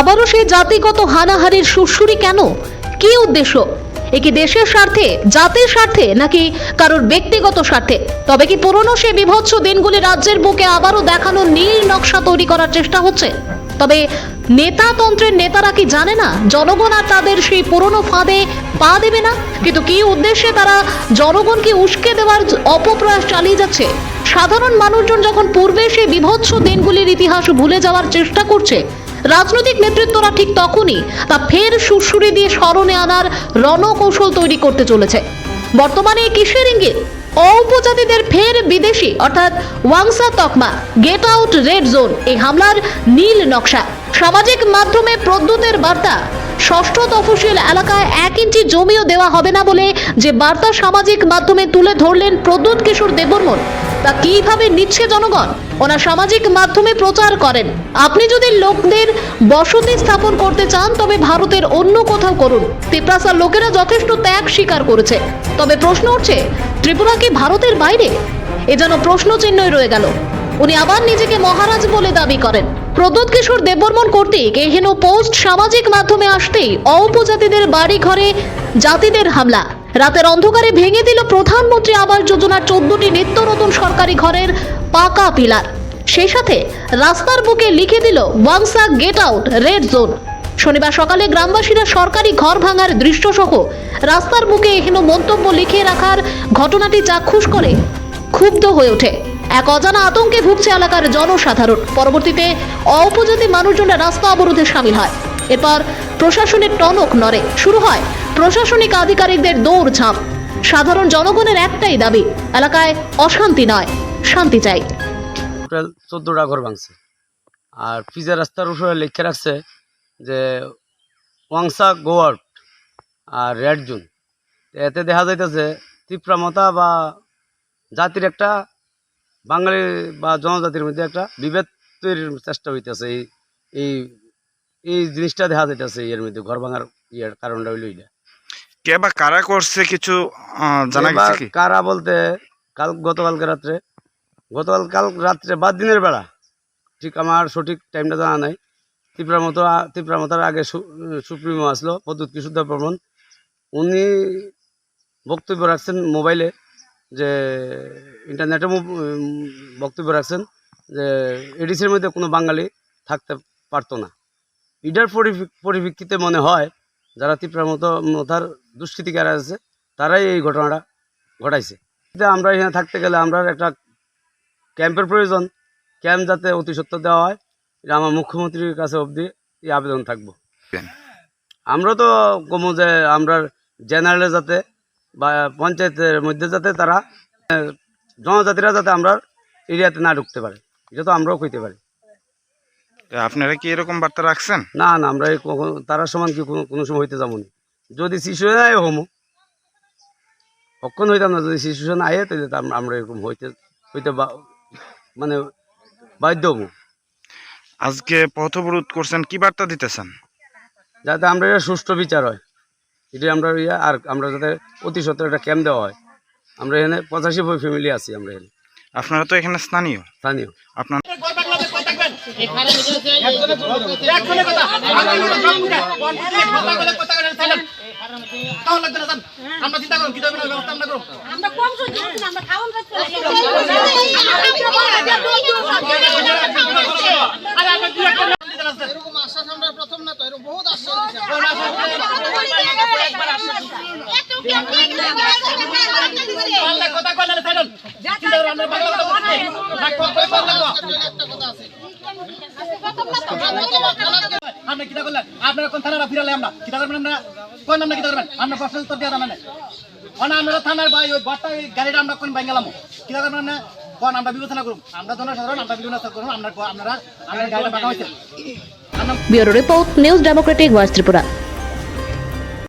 আবারও সেই জাতিগত হানাহারির সুরসুরি কেন? কি উদ্দেশ্য? এ কি দেশের স্বার্থে, জাতির স্বার্থে, নাকি কারোর ব্যক্তিগত স্বার্থে? তবে কি পুরনো সেই বিভৎস দিনগুলি রাজ্যের বুকে আবারও দেখানো নীল নকশা তৈরি করার চেষ্টা হচ্ছে? তবে নেতাতন্ত্রের নেতারা কি জানে না জনগণ আর তাদের সেই পুরনো ফাঁদে পা দেবে না? কিন্তু কি উদ্দেশ্যে তারা জনগণকে উস্কে দেওয়ার অপপ্রয়াস চালিয়ে যাচ্ছে? সাধারণ মানুষজন যখন পূর্বে সেই বিভৎস দিনগুলির ইতিহাস ভুলে যাওয়ার চেষ্টা করছে রাজনৈতিক নেতৃত্বরা ঠিক তখনই তা ফের সুরসুরি দিয়ে স্মরণে আনার রণকৌশল তৈরি করতে চলেছে। বর্তমানে কিসের ইঙ্গিত? উপজাতিদের ফের বিদেশি, অর্থাৎ ওয়াংসা তকমা, গেট আউট রেড জোন, এই হামলার নীল নকশা। সামাজিক মাধ্যমে প্রদ্যুতের বার্তা, ষষ্ঠ তফসিল এলাকায় এক ইঞ্চি জমিও দেওয়া হবে না বলে যে বার্তা সামাজিক মাধ্যমে তুলে ধরলেন প্রদ্যুৎ কিশোর দেববর্মন। তা কীভাবে নিচ্ছে জনগণ? ওনার সামাজিক মাধ্যমে প্রচার করেন। আপনি যদি লোকদের বসতি স্থাপন করতে চান, তবে ভারতের অন্য কোথাও করুন। তিপ্রাসার লোকেরা যথেষ্ট ত্যাগ স্বীকার করেছে। তবে প্রশ্ন উঠছে, ত্রিপুরা কি ভারতের বাইরে? এ যেন প্রশ্ন চিহ্নই রয়ে গেল। উনি আবার নিজেকে মহারাজ বলে দাবি করেন। প্রদ্যোৎ কিশোর দেববর্মন কর্তৃক এহেন পোস্ট সামাজিক মাধ্যমে আসতেই অউপজাতিদের বাড়ি ঘরে জাতিদের হামলা। রাতের অন্ধকারে ভেঙে দিল প্রধানমন্ত্রী আবাস যোজনার চোদ্দটি নিত্য নতুন সরকারি ঘরের পাকা পিলার। সেই সাথে রাস্তার বুকে লিখে দিল ওয়াংসা গেট আউট, রেড জোন। শনিবার সকালে গ্রামবাসীরা সরকারি ঘর ভাঙার দৃশ্যসহ রাস্তার বুকে এহেন মন্তব্য লিখে রাখার ঘটনাটি চাক্ষুষ করে ক্ষুব্ধ হয়ে ওঠে। এক অজানা আতঙ্কে ভুগছে এলাকার জনসাধারণ। পরবর্তীতে অপজাতি মানুষজনরা রাস্তা অবরোধে সামিল হয়। এরপর প্রশাসনের টনক নড়ে। শুরু হয় প্রশাসনিক আধিকারিকদের দৌড়ঝাঁপ। সাধারণ জনগণের একটাই দাবি, এলাকায় অশান্তি নয়, শান্তি চাই। টোটাল চোদ্দোটা ঘর ভাঙছে। আর পিজা রাস্তার উপরে লিখে রাখছে যে, ওয়াংসা, গোয়ার্ড আর রেড জোন। এতে দেখা যাইতেছে তীব্রামতা বা জাতির একটা, বাঙালি বা জনজাতির মধ্যে একটা বিভেদ তৈরির চেষ্টা হইতেছে। এই এই জিনিসটা দেখা যাইতেছে এর মধ্যে ঘর ভাঙার ইয়ের কারণটা হইল কে বা কারা করছে কিছু জানা গেছে কি? কারা বলতে কাল গতকালকে রাত্রে গতকাল কাল রাত্রে বাদ দিনের বেলা ঠিক আমার সঠিক টাইমটা জানা নাই ত্রিপুরার মতো ত্রিপুরার মতো আগে সুপ্রিমো আসলো পদ্ধতি কিশোর বর্মন উনি বক্তব্য রাখছেন মোবাইলে যে ইন্টারনেটে বক্তব্য রাখছেন যে এডিসির মধ্যে কোনো বাঙালি থাকতে পারতো না। এটার পরিপ্রেক্ষিতে মনে হয় যারা ত্রিপুরার মতো মতার দুষ্কৃতিকারা আছে তারাই এই ঘটনাটা ঘটাইছে। আমরা এখানে থাকতে গেলে আমরা একটা ক্যাম্পের প্রয়োজন। ক্যাম্প যাতে অতি দেওয়া হয় এটা আমার মুখ্যমন্ত্রীর কাছে অবধি এই আবেদন থাকব। আমরা তো কমো যে আমরা জেনারেলে যাতে বা পঞ্চায়েতের মধ্যে যাতে তারা জনজাতিরা যাতে আমরা এরিয়াতে না ঢুকতে পারে এটা তো আমরাও কইতে পারি। আপনারা কি এরকম বার্তা রাখছেন? না না আমরা তারা সমান কি কোনো সময় হইতে যাব না। যদি শিশু নাই হমো। অক্ষণ হইতাম না যদি শিশু না আয়ে তাহলে আমরা- এরকম হইতে হইতে মানে বাধ্য হব। আজকে পথবরোধ করছেন কি বার্তা দিতেছেন? যাতে আমরা এটা সুষ্ঠু বিচার হয়। এটাই আমরা ইয়া আর আমরা যাতে অতি সত্তর একটা ক্যাম্প দেওয়া হয়। আমরা এখানে পঁচাশি ফ্যামিলি আছি আমরা এখানে। আপনারা তো এখানে স্থানীয়। স্থানীয়। আপনার আমরা কম সহ্য করছি না, আমরা খাওয়ান আমরা এরকম আশ্বাস আমরা প্রথম না তো এরকম বহুত আশ্বাস দিছে একটা কথা আছে আমরা কিতা করলেন আপনারা কোন থানারা ফিরালে আমরা? কিতা করবেন আমরা? কোন আমরা কিতা করবেন আমরা প্রশ্ন উত্তর দিয়ে জানেন মানে আমরা থানার ভাই, ওই ওই গাড়িটা আমরা কোন ব্যাঙ্গালাম কিতা করবেন না কোন, আমরা বিবেচনা করুন আমরা জনসাধারণ, আমরা বিবেচনা করুন আমরা আপনারা আমরা গাড়িটা বাঁকা হয়েছে। Bureau report, news democratic voice Tripura.